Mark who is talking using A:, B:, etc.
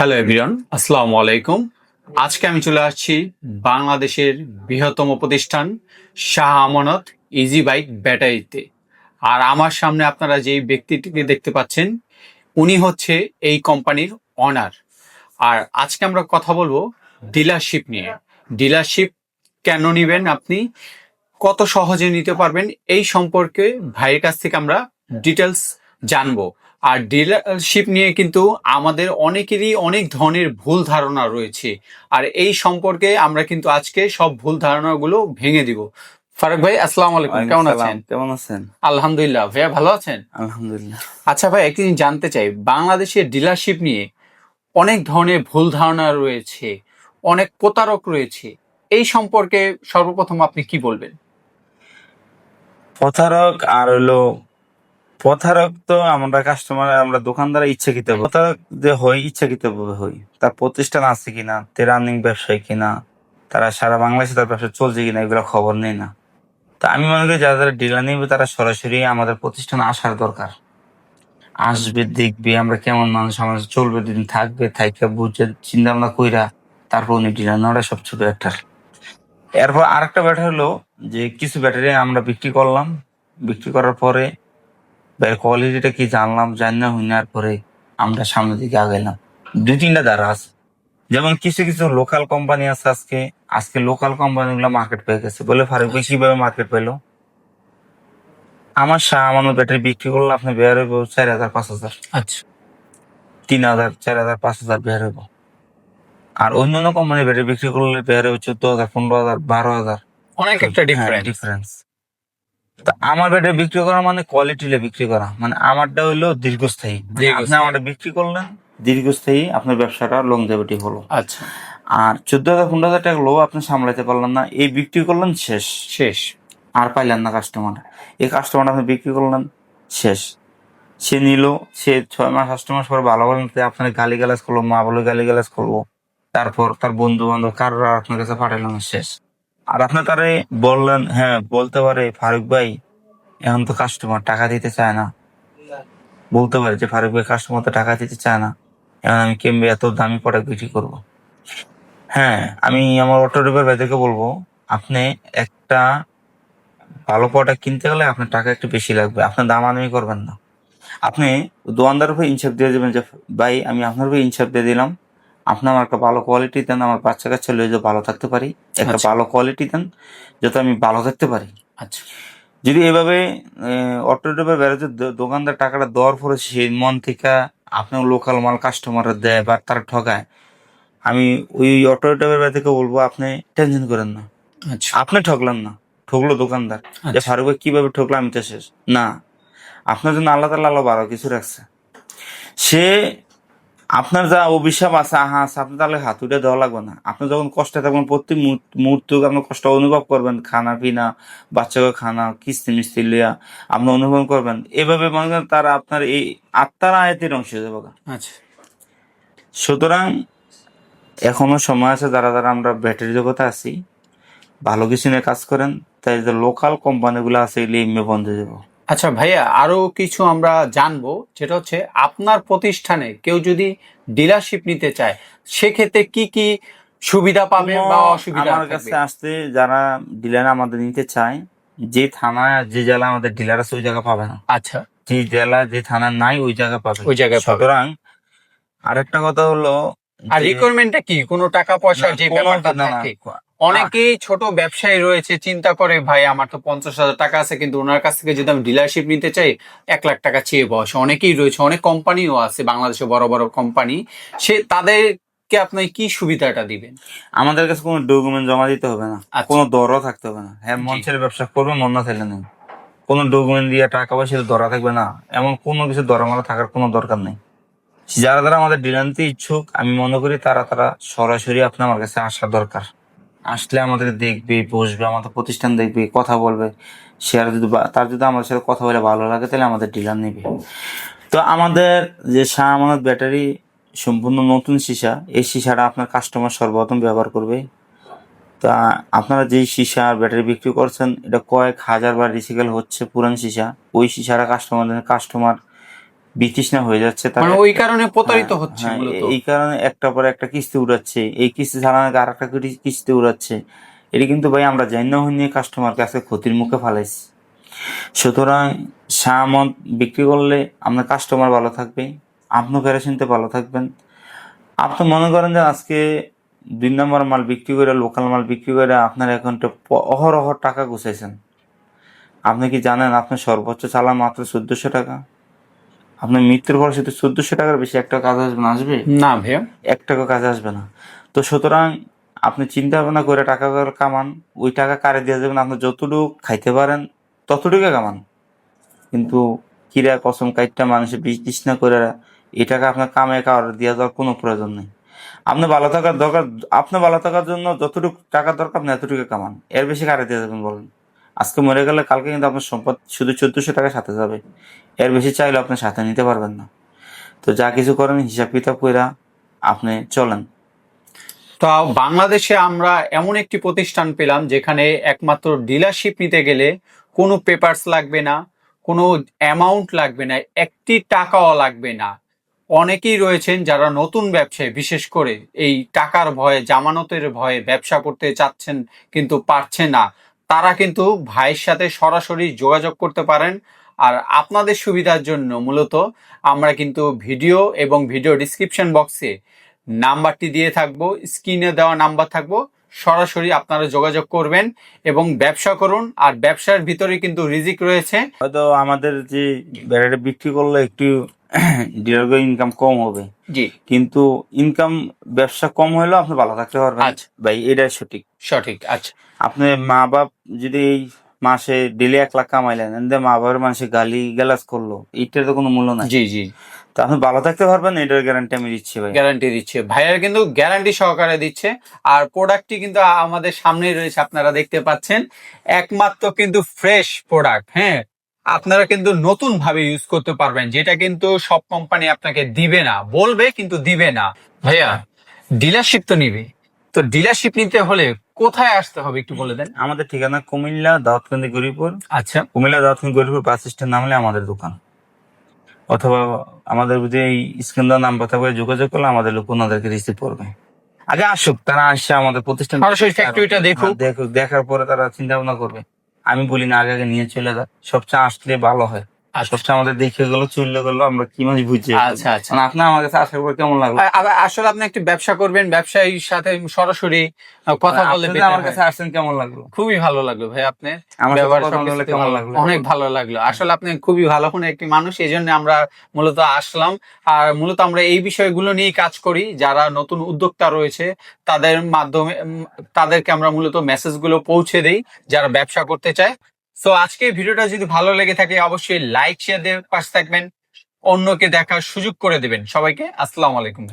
A: Hello everyone আসসালামু আলাইকুম আজকে আমি চলে আসছি বাংলাদেশের বৃহত্তম প্রতিষ্ঠান শাহ আমানত ইজি বাইক ব্যাটারিতে আর আমার সামনে আপনারা যেই ব্যক্তিটিকে দেখতে পাচ্ছেন, উনি হচ্ছে এই কোম্পানির অনার আর আজকে আমরা কথা বলব ডিলারশিপ নিয়ে। ডিলারশিপ কেন নেবেন আপনি? কত সহজে নিতে পারবেন? এই সম্পর্কে ভাইয়ের কাছ থেকে আমরা ডিটেলস জানব। আর ডিলারশিপ নিয়ে কিন্তু আমাদের অনেকেরই অনেক ধরনের ভুল ধারণা রয়েছে। আর এই সম্পর্কে আমরা কিন্তু আজকে সব ভুল ধারণাগুলো ভেঙে দিব। ফারুক ভাই আসসালামু আলাইকুম। কেমন আছেন?
B: কেমন আছেন?
A: আলহামদুলিল্লাহ। ভাইয়া ভালো আছেন?
B: আলহামদুলিল্লাহ।
A: আচ্ছা ভাই একদিন জানতে চাই। বাংলাদেশের ডিলারশিপ নিয়ে অনেক ধরনের ভুল ধারণা রয়েছে অনেক প্রতারক রয়েছে। এই সম্পর্কে সর্বপ্রথম আপনি কি বলবেন?
B: প্রতারক আর হলো প্রতারক তো আমরা কাস্টমার আমরা দোকানদার ইচ্ছাকৃত প্রতারক যে হই ইচ্ছাকৃত হই। তার প্রতিষ্ঠান আছে কিনা, তে রানিং ব্যবসায়ী কিনা, তারা সারা বাংলাদেশে তার ব্যবসা চলছে কিনা, এগুলো খবর নেই না। তা আমি মনে করি যারা যারা ডিলার নিবে, তারা সরাসরি আমাদের প্রতিষ্ঠান আসার দরকার। আসবে, দেখবে আমরা কেমন মানুষ, আমাদের চলবে দিন থাকবে, থাইকা বুঝে চিন্তা ভাবনা কইরা তারপর উনি ডিলার নেওয়াটা সবচেয়ে বেটার এরপর আরেকটা ব্যাটারি হলো যে, কিছু ব্যাটারি আমরা বিক্রি করলাম। বিক্রি করার পরে কোয়ালিটিটা কি জানলাম জানা হইনার পরে আমরা সামনের দিকে আগাইলাম। দুই তিনটা দ্বারা আছে। যেমন কিছু কিছু লোকাল কোম্পানি আছে আজকে। আজকে লোকাল কোম্পানি গুলো মার্কেট পেয়ে গেছে। বলে ফারুক ভাই কীভাবে মার্কেট পেল? আমার শাহ আমানত ব্যাটারি বিক্রি করলে আপনি বের হইব চার হাজার পাঁচ হাজার।
A: আচ্ছা।
B: তিন হাজার চার হাজার পাঁচ হাজার বের হইব। আর অন্যান্য কোম্পানি ব্যাটারি বিক্রি করলে বের হইব চোদ্দ হাজার পনেরো হাজার বারো হাজার।
A: অনেক একটা ডিফারেন্স
B: ডিফারেন্স তা আমার ব্যাটারি বিক্রি করা মানে কোয়ালিটি বিক্রি করা। মানে আমারটা হইল দীর্ঘস্থায়ী। মানে আপনি আমারটা বিক্রি করলেন দীর্ঘস্থায়ী আপনার ব্যবসাটা লংজেভিটি হলো।
A: আচ্ছা।
B: আর চোদ্দ হাজার পনেরো হাজার টাকা লো আপনি সামলাতে পারলেন না এই বিক্রি করলেন শেষ।
A: শেষ।
B: আর পাইলেন না কাস্টমার এই কাস্টমার আপনি বিক্রি করলেন শেষ। সে নিল সে ছয় মাস কাস্টমার পর ভালো বলেন আপনার গালি গালাজ করল মা বলে গালি গালাজ করব তারপর তার বন্ধু বান্ধব কারও আর আপনার কাছে পাঠাইলাম শেষ। আর আপনি তারে বললেন হ্যাঁ বলতে পারে, ফারুক ভাই, এখন তো কাস্টমার টাকা দিতে চায় না। বলতে পারে যে, ফারুক ভাই কাস্টমার তো টাকা দিতে চায় না। এখন আমি কেমবে এত দামি প্রোডাক্ট বিক্রি করব। হ্যাঁ আমি আমার অটো ড্রাইভার ভাইদেরকে বলব, আপনি একটা ভালো প্রোডাক্ট কিনতে গেলে আপনার টাকা একটু বেশি লাগবে। আপনার দামাদামি করবেন না। আপনি দোকানদার উপরে ইনসাফ দিয়ে দেবেন যে, ভাই, আমি আপনার উপরে ইনসাফ দিয়ে দিলাম। আপনি আমার একটা ভালো কোয়ালিটি দেন আমার বাচ্চা কাচ্চা লয়ে যে ভালো থাকতে পারি। একটা
A: আচ্ছা।
B: ভালো কোয়ালিটি দেন যাতে আমি ভালো থাকতে পারি।
A: আচ্ছা।
B: যদি এভাবে অটো ড্রাইভার বেরোতে দোকানদার টাকাটা দেওয়ার পরে সে মন থেকে আপনার লোকাল মাল কাস্টমার দেয় বা তারা ঠকায় আমি ওই অটো ড্রাইভার থেকে বলব আপনি টেনশন করেন না।
A: আচ্ছা।
B: আপনি ঠকলেন না ঠকলো দোকানদার। যে
A: আচ্ছা।
B: ফারুক ভাই কীভাবে ঠকলো আমি তো শেষ। না আপনার জন্য আল্লাহ তাল্লাহ আল্লাহ বারো কিছু রাখছে। সে আপনার যা অভিশাপ আছে আহা আছে আপনার তাহলে হাতুটা দেওয়া লাগবে না। আপনি যখন কষ্টে থাকবেন প্রতি মুহূর্ত- আপনি কষ্ট অনুভব করবেন। খানা পিনা বাচ্চাকে খানা কিস্তি মিস্তি লিয়া আপনি অনুভব করবেন। এভাবে মনে করেন তারা আপনার এই আত্মার আয়তের অংশ হয়ে যাবে
A: আচ্ছা।
B: সুতরাং এখনও সময় আছে যারা যারা আমরা ব্যাটারি জগতে আছি ভালো কিছু নিয়ে কাজ করেন তাই যে লোকাল কোম্পানিগুলো আছে এগুলি বন্ধ হয়ে যাব।
A: আচ্ছা ভাইয়া আরও কিছু আমরা জানব। যেটা হচ্ছে আপনার প্রতিষ্ঠানে কেউ যদি ডিলারশিপ নিতে চায় সেক্ষেত্রে কি কি সুবিধা পাবে বা অসুবিধা
B: আমার কাছে আসতে যারা ডিলার আমাদের নিতে চায় যে থানা যে জেলা আমাদের ডিলার আছে ওই জায়গা পাবে না।
A: আচ্ছা।
B: যে জেলা যে থানা নাই ওই জায়গা পাবে।
A: ওই জায়গায় পাবে।
B: সুতরাং আরেকটা কথা হলো
A: আর রিকোয়ারমেন্টটা কি? কোনো টাকা পয়সা যে ব্যাপারটা থাকে? অনেকেই ছোট ব্যবসায়ী রয়েছে চিন্তা করে ভাই আমার তো পঞ্চাশ হাজার টাকা আছে কিন্তু ওনার কাছ থেকে যদি আমি ডিলারশিপ নিতে চাই এক লাখ টাকা চেয়ে বসে। অনেকেই রয়েছে অনেক কোম্পানিও আছে বাংলাদেশে বড় বড় কোম্পানি সে তাদেরকে আপনি কি সুবিধাটা দিবেন?
B: আমাদের কাছে কোনো ডকুমেন্ট জমা দিতে হবে না।
A: আচ্ছা।
B: কোনো দরও থাকতে হবে না। হ্যাঁ
A: জি।
B: মঞ্চের ব্যবসা করবে মন না থাকলে নেই কোনো ডকুমেন্ট দিয়ে টাকা পয়সা ধরা থাকবে না। এমন কোনো কিছু দরা মারা থাকার কোনো দরকার নেই। যারা যারা আমাদের ডিলান্তি ইচ্ছুক আমি মনে করি তারা তারা সরাসরি আপনি আমার কাছে আসা দরকার। আসলে আমাদের দেখবে, বসবে, আমাদের প্রতিষ্ঠান দেখবে, কথা বলবে। সে আর যদি তার যদি আমাদের সাথে কথা বলে ভালো লাগে, তাহলে আমাদের ডিলার নেবে। তো আমাদের যে শাহ আমানত ব্যাটারি সম্পূর্ণ নতুন সীসা, এই সীসাটা আপনার কাস্টমার সর্বপ্রথম ব্যবহার করবে। তা আপনারা যেই সীসা আর ব্যাটারি বিক্রি করছেন, এটা কয়েক হাজার বার রিসাইকেল হচ্ছে পুরান সীসা। ওই সীসাটা কাস্টমার কাস্টমার বিতৃষ্ণা হয়ে যাচ্ছে
A: মানে ওই কারণে প্রতারিত
B: হ্যাঁ,
A: হচ্ছে
B: হ্যাঁ, এই কারণে একটা পর একটা কিস্তি উড়াচ্ছে। এই কিস্তি ছাড়া আর একটা কিস্তি উড়াচ্ছে। এটি কিন্তু ভাই আমরা জানি হইনি কাস্টমার কাছে ক্ষতির মুখে ফালাইছি। সুতরাং সামন বিক্রি করলে আপনার কাস্টমার ভালো থাকবে আপনি প্যারেশনতে ভালো থাকবেন। আপনি মনে করেন যে আজকে দুই নম্বর মাল বিক্রি করে লোকাল মাল বিক্রি করে আপনার অ্যাকাউন্টে অহরহ টাকা গুছাইছেন। আপনি কি জানেন আপনার সর্বোচ্চ চালা মাত্র চোদ্দশো টাকা? আপনার মৃত্যুর পর শুধু চোদ্দশো টাকার বেশি একটা কাজ আসবে না আসবে?
A: না ভাইয়া।
B: এক টাকা কাজে আসবে না। তো সুতরাং আপনি চিন্তা ভাবনা করে টাকা কামান ওই টাকা কারে দিয়ে যাবেন? আপনি যতটুকু খাইতে পারেন ততটুকু কামান। কিন্তু কিরা কসম কাইটটা মানুষের বিতৃষ্ণা করে এই টাকা আপনার কামে কার দিয়ে যাওয়ার কোনো প্রয়োজন নেই। আপনি ভালো থাকার দরকার আপনি ভালো থাকার জন্য যতটুকু টাকা দরকার আপনি এতটুকু কামান। এর বেশি কারে দিয়ে যাবেন বলেন? আজকে মরে গেলে কালকে কিন্তু আপনার সম্পদ শুধু চোদ্দশো টাকা সাথে যাবে। এর বেশি চাইলে আপনি সাথে নিতে পারবেন না। তো যা কিছু করেন, হিসাব কিতাব কইরা আপনি চলেন।
A: তো বাংলাদেশে আমরা এমন একটি প্রতিষ্ঠান পেলাম যেখানে একমাত্র ডিলারশিপ নিতে গেলে কোনো পেপারস লাগবে না, কোনো অ্যামাউন্ট লাগবে না, একটি টাকাও লাগবে না। অনেকেই রয়েছেন যারা নতুন ব্যবসায়, বিশেষ করে এই টাকার ভয়ে, জামানতের ভয়ে ব্যবসা করতে চাচ্ছেন কিন্তু পারছে না। তারা কিন্তু ভাইয়ের সাথে সরাসরি যোগাযোগ করতে পারেন। আর আপনাদের সুবিধার জন্য মূলত আমরা কিন্তু ভিডিও এবং ভিডিও ডিসক্রিপশন বক্সে নাম্বারটি দিয়ে থাকব স্ক্রিনে দেওয়া নাম্বার থাকব। সরাসরি আপনারা যোগাযোগ করবেন এবং ব্যবসা করুন। আর ব্যবসার ভিতরে কিন্তু রিজিক রয়েছে।
B: হয়তো আমাদের যে বিক্রি করলে একটু দীর্ঘ ইনকাম কম হবে।
A: জি।
B: কিন্তু ইনকাম ব্যবসা কম হলেও আপনি ভালো থাকতে পারবেন।
A: আচ্ছা।
B: ভাই এটাই সঠিক।
A: সঠিক আচ্ছা।
B: আপনি মা বাপ যদি এই মাসে ডেলি এক লাখ কামাইলেন মা বাবার মানুষে গালি গ্যালাস করল এটার তো কোনো মূল্য নাই।
A: জি জি।
B: তা আপনি ভালো থাকতে পারবেন এটার গ্যারান্টি আমি দিচ্ছি ভাই।
A: গ্যারান্টি দিচ্ছে। ভাইয়ার কিন্তু গ্যারান্টি সহকারে দিচ্ছে। আর প্রোডাক্টটি কিন্তু আমাদের সামনেই রয়েছে আপনারা দেখতে পাচ্ছেন। একমাত্র কিন্তু ফ্রেশ প্রোডাক্ট হ্যাঁ? আপনারা কিন্তু নতুন ভাবে ইউজ করতে পারবেন যেটা কিন্তু সব কোম্পানি আপনাকে দিবে না বলবে কিন্তু দিবে না। ভাইয়া ডিলারশিপ তো নিবে। তো ডিলারশিপ নিতে হলে কোথায় আসতে হবে একটু বলে দেন?
B: আমাদের ঠিকানা কুমিল্লা দাউদকান্দি গরিপুর।
A: আচ্ছা।
B: কুমিল্লা দাউদকান্দি গরিপুর বাস স্ট্যান্ড নামলে আমাদের দোকান। অথবা আমাদের যদি এই স্ক্রিন নাম্বার থাকবে যোগাযোগ করলে আমাদের লোক ওনাদেরকে রিসিভ করবে। আগে আসুক তারা আসছে আমাদের প্রতিষ্ঠান
A: সরাসরি ফ্যাক্টরিটা দেখুক।
B: হ্যাঁ, দেখুক দেখার পরে তারা চিন্তা ভাবনা করবে। আমি বলি না আগে আগে নিয়ে চলে যা। সবচেয়ে আসলে ভালো হয়। সবচেয়ে আমাদের দেখে গেলো চলে গেলো আমরা কি মাঝে বুঝছি
A: আচ্ছা আচ্ছা।
B: আপনার আমার কাছে আসার পর কেমন লাগল?
A: আসলে আপনি একটি ব্যবসা করবেন ব্যবসায়ীর সাথে সরাসরি কথা বলে
B: আপনি আমার কাছে আসছেন কেমন লাগল?
A: খুবই ভালো লাগল ভাই আপনি অনেক ভালো লাগল। আসলে আপনি খুবই ভালো কোন একটি মানুষ এই জন্য আমরা মূলত আসলাম। আর মূলত আমরা এই বিষয়গুলো নিয়ে কাজ করি। যারা নতুন উদ্যোক্তা রয়েছে তাদের মাধ্যমে তাদেরকে আমরা মূলত মেসেজগুলো পৌঁছে দেই যারা ব্যবসা করতে চায়। তো আজকে ভিডিওটা যদি ভালো লেগে থাকে, অবশ্যই লাইক শেয়ার দিয়ে পাশে থাকবেন। অন্যকে দেখার সুযোগ করে দেবেন। সবাইকে আসসালামু আলাইকুম